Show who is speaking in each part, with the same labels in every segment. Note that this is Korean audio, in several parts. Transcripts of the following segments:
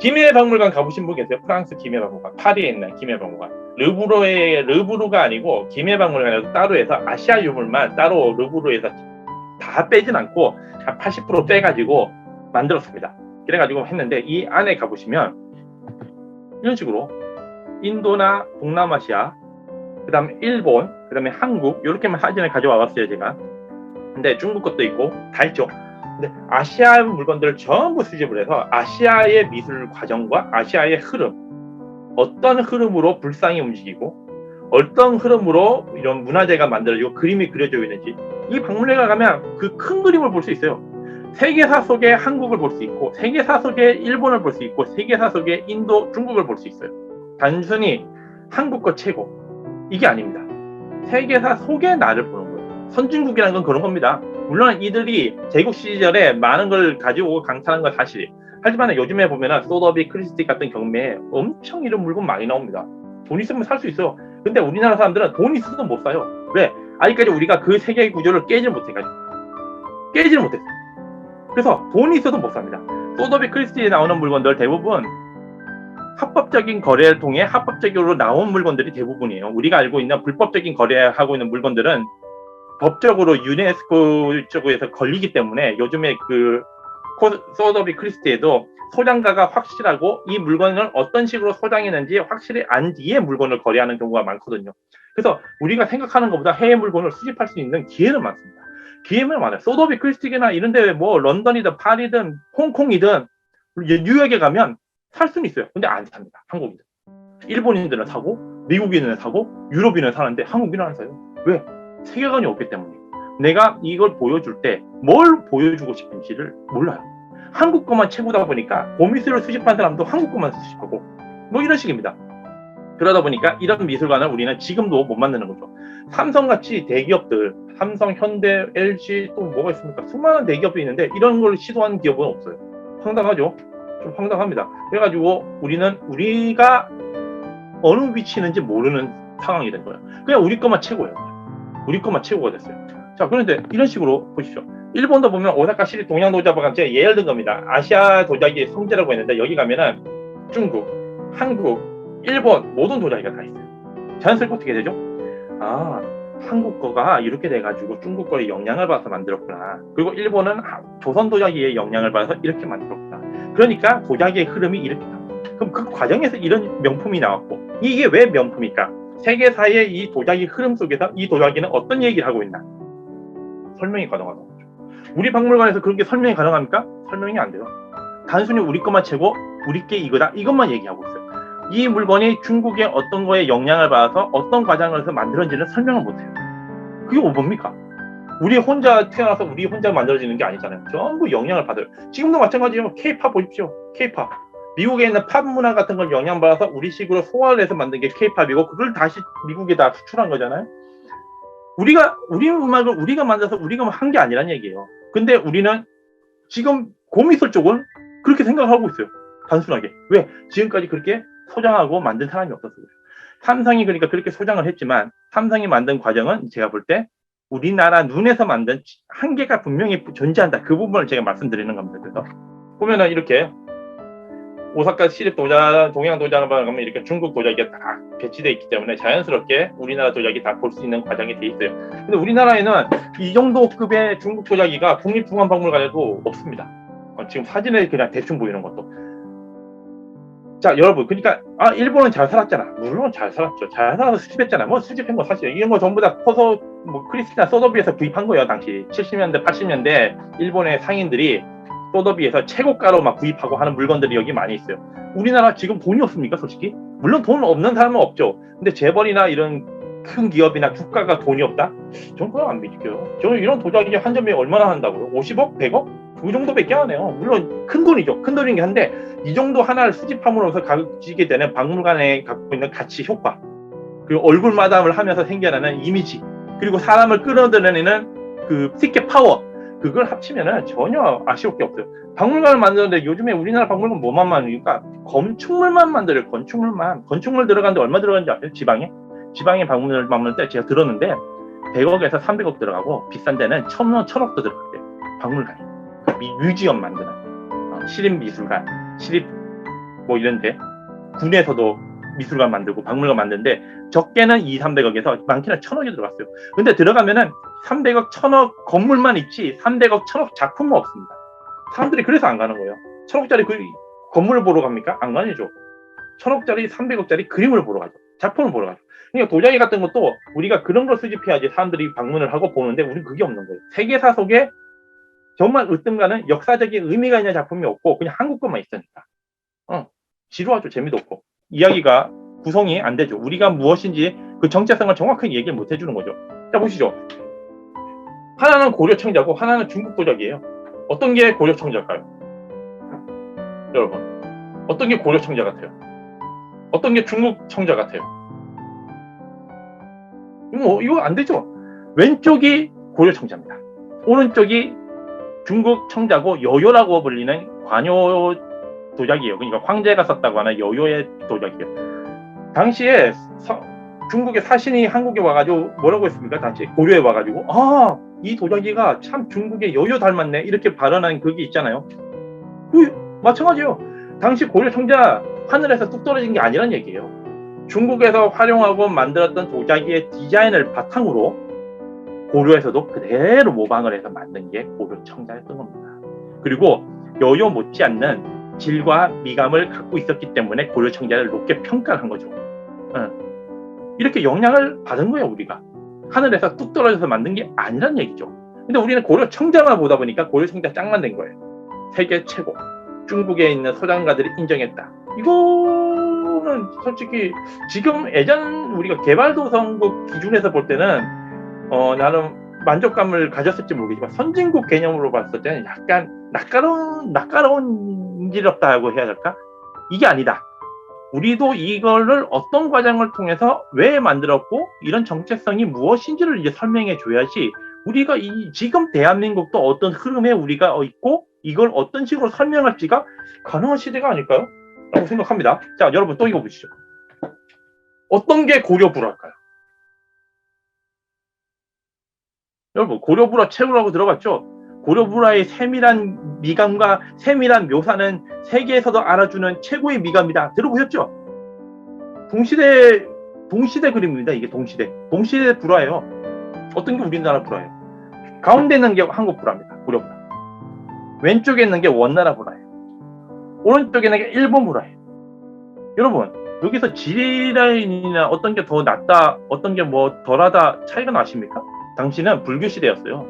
Speaker 1: 김해 박물관 가보신 분 계세요? 프랑스 김해 박물관 파리에 있는 김해 박물관 르브르의 르브르가 아니고 김해 박물관에서 따로 해서 아시아 유물만 따로 르브르에서 다 빼진 않고 한 80% 빼가지고 만들었습니다. 그래가지고 했는데 이 안에 가보시면 이런 식으로 인도나 동남아시아 그 다음에 일본 그 다음에 한국 이렇게만 사진을 가져와 봤어요 제가. 근데 중국 것도 있고 다 있죠. 근데 아시아 물건들을 전부 수집을 해서 아시아의 미술 과정과 아시아의 흐름, 어떤 흐름으로 불상이 움직이고, 어떤 흐름으로 이런 문화재가 만들어지고 그림이 그려져 있는지, 이 박물관에 가면 그 큰 그림을 볼 수 있어요. 세계사 속에 한국을 볼 수 있고, 세계사 속에 일본을 볼 수 있고, 세계사 속에 인도, 중국을 볼 수 있어요. 단순히 한국 거 최고. 이게 아닙니다. 세계사 속의 나를 보는 거예요. 선진국이라는 건 그런 겁니다. 물론 이들이 제국 시절에 많은 걸 가지고 강탈한 건 사실이에요. 하지만 요즘에 보면은 소더비 크리스티 같은 경매에 엄청 이런 물건 많이 나옵니다. 돈 있으면 살 수 있어요. 근데 우리나라 사람들은 돈 있어도 못 사요. 왜? 아직까지 우리가 그 세계의 구조를 깨질 못해가지고. 깨지를 못했어요. 그래서 돈이 있어도 못 삽니다. 소더비 크리스티에 나오는 물건들 대부분 합법적인 거래를 통해 합법적으로 나온 물건들이 대부분이에요. 우리가 알고 있는 불법적인 거래하고 있는 물건들은 법적으로 유네스코 쪽에서 걸리기 때문에 요즘에 그 소더비 크리스티에도 소장가가 확실하고 이 물건을 어떤 식으로 소장했는지 확실히 안 뒤에 물건을 거래하는 경우가 많거든요. 그래서 우리가 생각하는 것보다 해외 물건을 수집할 수 있는 기회는 많습니다. 기회는 많아요. 소더비 크리스티나 이런 데 뭐 런던이든 파리든 홍콩이든 뉴욕에 가면 살 수는 있어요. 근데 안 삽니다. 한국인들. 일본인들은 사고 미국인은 사고 유럽인은 사는데 한국인은 안 사요. 왜? 세계관이 없기 때문에 내가 이걸 보여줄 때 뭘 보여주고 싶은지를 몰라요. 한국 것만 최고다 보니까 고미술을 수집한 사람도 한국 것만 수집하고 뭐 이런 식입니다. 그러다 보니까 이런 미술관을 우리는 지금도 못 만드는 거죠. 삼성같이 대기업들, 삼성, 현대, LG 또 뭐가 있습니까? 수많은 대기업이 있는데 이런 걸 시도하는 기업은 없어요. 황당하죠? 좀 황당합니다. 그래가지고 우리는 우리가 어느 위치에 있는지 모르는 상황이 된 거예요. 그냥 우리 것만 최고예요. 우리 것만 최고가 됐어요. 자, 그런데 이런 식으로 보십시오. 일본도 보면 오사카 시리 동양 도자기가 제가 예를 든 겁니다. 아시아 도자기의 성지라고 했는데 여기 가면은 중국, 한국, 일본 모든 도자기가 다 있어요. 자연스럽게 어떻게 되죠? 아, 한국 거가 이렇게 돼가지고 중국 거에 영향을 받아서 만들었구나. 그리고 일본은 조선 도자기의 영향을 받아서 이렇게 만들었구나. 그러니까 도자기의 흐름이 이렇게 나옵니다. 그럼 그 과정에서 이런 명품이 나왔고 이게 왜 명품일까? 세계사의 이 도자기 흐름 속에서 이 도자기는 어떤 얘기를 하고 있나? 설명이 가능하다는 거죠. 우리 박물관에서 그런 게 설명이 가능합니까? 설명이 안 돼요. 단순히 우리 것만 채고 우리 게 이거다 이것만 얘기하고 있어요. 이 물건이 중국의 어떤 거에 영향을 받아서 어떤 과정에서 만들어지는 설명을 못해요. 그게 뭡니까? 우리 혼자 태어나서 우리 혼자 만들어지는 게 아니잖아요. 전부 영향을 받아요. 지금도 마찬가지예요. 케이팝 보십시오. 케이팝. 미국에 있는 팝 문화 같은 걸 영향받아서 우리식으로 소화를 해서 만든 게 케이팝이고 그걸 다시 미국에다 수출한 거잖아요. 우리가 우리 음악을 우리가 만들어서 우리가 한 게 아니란 얘기예요. 근데 우리는 지금 고미술 쪽은 그렇게 생각하고 있어요. 단순하게. 왜? 지금까지 그렇게 소장하고 만든 사람이 그래요. 삼성이 그러니까 그렇게 소장을 했지만 삼성이 만든 과정은 제가 볼 때 우리나라 눈에서 만든 한계가 분명히 존재한다. 그 부분을 제가 말씀드리는 겁니다. 그래서 보면은 이렇게 오사카 시립 도자, 동양 도자를 가면 이렇게 중국 도자기가 다 배치되어 있기 때문에 자연스럽게 우리나라 도자기 다 볼 수 있는 과정이 돼 있어요. 근데 우리나라에는 이 정도 급의 중국 도자기가 국립중앙박물관에도 없습니다. 어, 지금 사진에 그냥 대충 보이는 것도. 자, 여러분, 그러니까 아 일본은 잘 살았잖아. 물론 잘 살았죠. 잘 살아서 수집했잖아. 뭐 수집한 거 사실 이런 거 전부 다 커서 뭐 크리스티나 소더비에서 구입한 거예요 당시 70년대, 80년대 일본의 상인들이 소더비에서 최고가로 막 구입하고 하는 물건들이 여기 많이 있어요. 우리나라 지금 돈이 없습니까, 솔직히? 물론 돈 없는 사람은 없죠. 근데 재벌이나 이런 큰 기업이나 국가가 돈이 없다? 저는 그건 안 믿겨요. 저는 이런 도자기 한 점에 얼마나 한다고요? 50억? 100억? 그 정도밖에 안 해요. 물론 큰 돈이죠. 큰 돈이긴 한데 이 정도 하나를 수집함으로써 가지게 되는 박물관에 갖고 있는 가치 효과 그리고 얼굴 마담을 하면서 생겨나는 이미지 그리고 사람을 끌어들이는 그 티켓 파워 그걸 합치면은 전혀 아쉬울 게 없어요. 박물관을 만드는데 요즘에 우리나라 박물관 뭐만 만드니까 건축물만 만들어요. 건축물만. 건축물 들어가는데 얼마 들어가는지 아세요? 지방에? 지방에 박물관을 때 제가 들었는데 100억에서 300억 들어가고 비싼 데는 1000원, 1000억도 들어갔대요. 박물관이. 뮤지엄 만드는. 어, 시립미술관, 시립 뭐 이런데 군에서도 미술관 만들고 박물관 만드는데 적게는 2, 300억에서 많게는 1000억이 들어갔어요. 근데 들어가면은 300억, 1000억 건물만 있지 300억, 1000억 작품은 없습니다. 사람들이 그래서 안 가는 거예요. 1000억짜리 그 건물을 보러 갑니까? 안 가죠. 1000억짜리, 300억짜리 그림을 보러 가죠. 작품을 보러 가죠. 그러니까 도자기 같은 것도 우리가 그런 걸 수집해야지 사람들이 방문을 하고 보는데 우리는 그게 없는 거예요. 세계사 속에 정말 으뜸가는 역사적인 의미가 있는 작품이 없고 그냥 한국 것만 있으니까. 어, 지루하죠. 재미도 없고. 이야기가 구성이 안 되죠. 우리가 무엇인지 그 정체성을 정확하게 얘기를 못 해주는 거죠. 자, 보시죠. 하나는 고려 청자고 하나는 중국 도자기예요. 어떤 게 고려 청자일까요? 여러분, 어떤 게 고려 청자 같아요? 어떤 게 중국 청자 같아요? 뭐 이거 안 되죠. 왼쪽이 고려 청자입니다. 오른쪽이 중국 청자고 여요라고 불리는 관요 도자기예요. 그러니까 황제가 썼다고 하는 여요의 도자기예요. 당시에 서- 중국의 사신이 한국에 와가지고 뭐라고 했습니까? 당시 고려에 와가지고 아 이 도자기가 참 중국의 여요 닮았네 이렇게 발언한 그게 있잖아요. 그 마찬가지요. 당시 고려 청자 하늘에서 뚝 떨어진 게 아니란 얘기예요. 중국에서 활용하고 만들었던 도자기의 디자인을 바탕으로 고려에서도 그대로 모방을 해서 만든 게 고려 청자였던 겁니다. 그리고 여요 못지않는 질과 미감을 갖고 있었기 때문에 고려 청자를 높게 평가를 한 거죠. 응. 이렇게 영향을 받은 거예요, 우리가. 하늘에서 뚝 떨어져서 만든 게 아니란 얘기죠. 근데 우리는 고려 청자만 보다 보니까 고려 청자 짱만 된 거예요. 세계 최고. 중국에 있는 소장가들이 인정했다. 이거는 솔직히 지금 예전 우리가 개발도상국 기준에서 볼 때는 어 나는 만족감을 가졌을지 모르겠지만 선진국 개념으로 봤을 때는 약간 낯가로운 낯가로운 인지럽다고 해야 될까? 이게 아니다. 우리도 이거를 어떤 과정을 통해서 왜 만들었고 이런 정체성이 무엇인지를 이제 설명해 줘야지 우리가 이 지금 대한민국도 어떤 흐름에 우리가 있고 이걸 어떤 식으로 설명할지가 가능한 시대가 아닐까요? 라고 생각합니다. 자, 여러분 또 이거 보시죠. 어떤 게 고려불화일까요? 여러분 고려불화 최고라고 들어봤죠? 고려불화의 세밀한 미감과 세밀한 묘사는 세계에서도 알아주는 최고의 미감이다. 들어보셨죠? 동시대 동시대 그림입니다. 이게 동시대 동시대 불화예요. 어떤 게 우리나라 불화예요? 가운데 있는 게 한국 불화입니다. 고려 불화. 왼쪽에 있는 게 원나라 불화예요. 오른쪽에 있는 게 일본 불화예요. 여러분 여기서 지리라인이나 어떤 게 더 낫다, 어떤 게 뭐 덜하다 차이가 나십니까? 당시는 불교 시대였어요.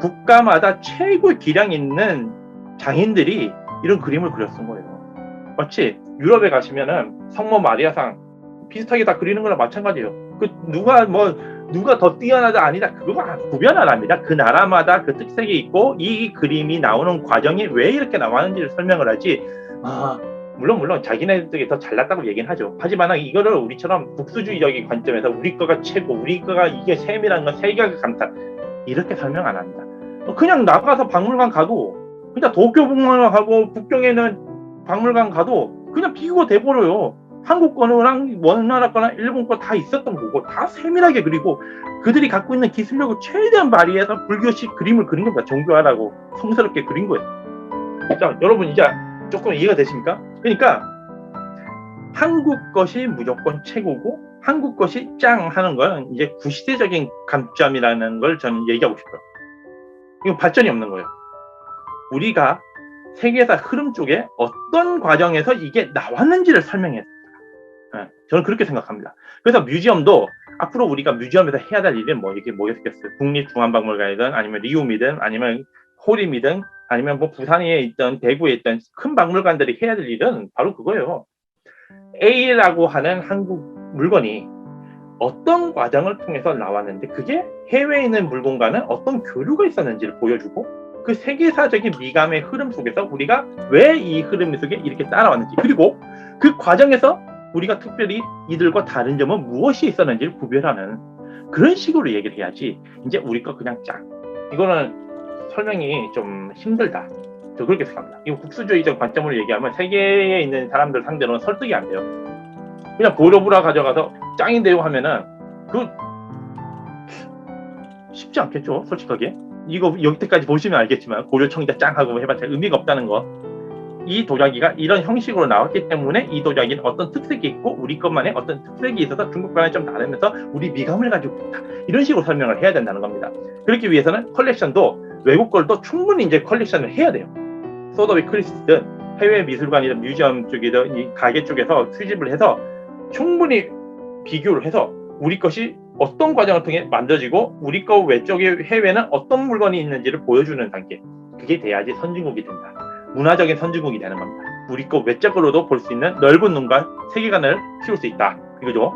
Speaker 1: 국가마다 최고의 기량 있는 장인들이 이런 그림을 그렸던 거예요. 마치 유럽에 가시면은 성모 마리아상 비슷하게 다 그리는 거랑 마찬가지예요. 그 누가 뭐 누가 더 뛰어나다 아니다 그거 구별 안 합니다. 그 나라마다 그 특색이 있고 이 그림이 나오는 과정이 왜 이렇게 나왔는지를 설명을 하지. 아 물론 물론 자기네들이 더 잘났다고 얘기는 하죠. 하지만 이거를 우리처럼 국수주의적인 관점에서 우리 거가 최고, 우리 거가 이게 세밀한 건 세계가 감탄 이렇게 설명 안 합니다. 그냥 나가서 박물관 가도 그냥 도쿄 박물관 가고 북경에는 박물관 가도 그냥 비교가 돼버려요. 한국 거랑 원나라 거나 일본 거 다 있었던 거고 다 세밀하게 그리고 그들이 갖고 있는 기술력을 최대한 발휘해서 불교식 그림을 그린 겁니다. 정교하라고 성스럽게 그린 거예요. 자, 여러분 이제 조금 이해가 되십니까? 그러니까 한국 것이 무조건 최고고 한국 것이 짱 하는 건 이제 구시대적인 감점이라는 걸 저는 얘기하고 싶어요. 이건 발전이 없는 거예요. 우리가 세계사 흐름 쪽에 어떤 과정에서 이게 나왔는지를 설명해야 됩니다. 예, 저는 그렇게 생각합니다. 그래서 뮤지엄도 앞으로 우리가 뮤지엄에서 해야 될 일은 뭐 이게 뭐겠어요? 국립중앙박물관이든 아니면 리움이든 아니면 호림이든 아니면 뭐 부산에 있던 대구에 있던 큰 박물관들이 해야 될 일은 바로 그거예요. A라고 하는 한국 물건이 어떤 과정을 통해서 나왔는데 그게 해외에 있는 물건과는 어떤 교류가 있었는지를 보여주고 그 세계사적인 미감의 흐름 속에서 우리가 왜 이 흐름 속에 이렇게 따라왔는지 그리고 그 과정에서 우리가 특별히 이들과 다른 점은 무엇이 있었는지를 구별하는 그런 식으로 얘기를 해야지 이제 우리 거 그냥 짱 이거는 설명이 좀 힘들다. 저 그렇게 생각합니다. 이거 국수주의적 관점으로 얘기하면 세계에 있는 사람들 상대로는 설득이 안 돼요. 그냥 고려부라 가져가서 짱인데요 하면은 그 쉽지 않겠죠 솔직하게 이거 여기까지 보시면 알겠지만 고려 청자 짱 하고 해봤자 의미가 없다는 거 이 도자기가 이런 형식으로 나왔기 때문에 이 도자기는 어떤 특색이 있고 우리 것만의 어떤 특색이 있어서 중국과는 좀 다르면서 우리 미감을 가지고 있다. 이런 식으로 설명을 해야 된다는 겁니다. 그렇기 위해서는 컬렉션도 외국 걸도 충분히 이제 컬렉션을 해야 돼요. 소더비 크리스든 해외 미술관이든 뮤지엄 쪽이든 이 가게 쪽에서 수집을 해서 충분히 비교를 해서 우리 것이 어떤 과정을 통해 만들어지고 우리 거 외쪽의 해외는 어떤 물건이 있는지를 보여주는 단계 그게 돼야지 선진국이 된다. 문화적인 선진국이 되는 겁니다. 우리 거 외적으로도 볼 수 있는 넓은 눈과 세계관을 키울 수 있다. 이거죠.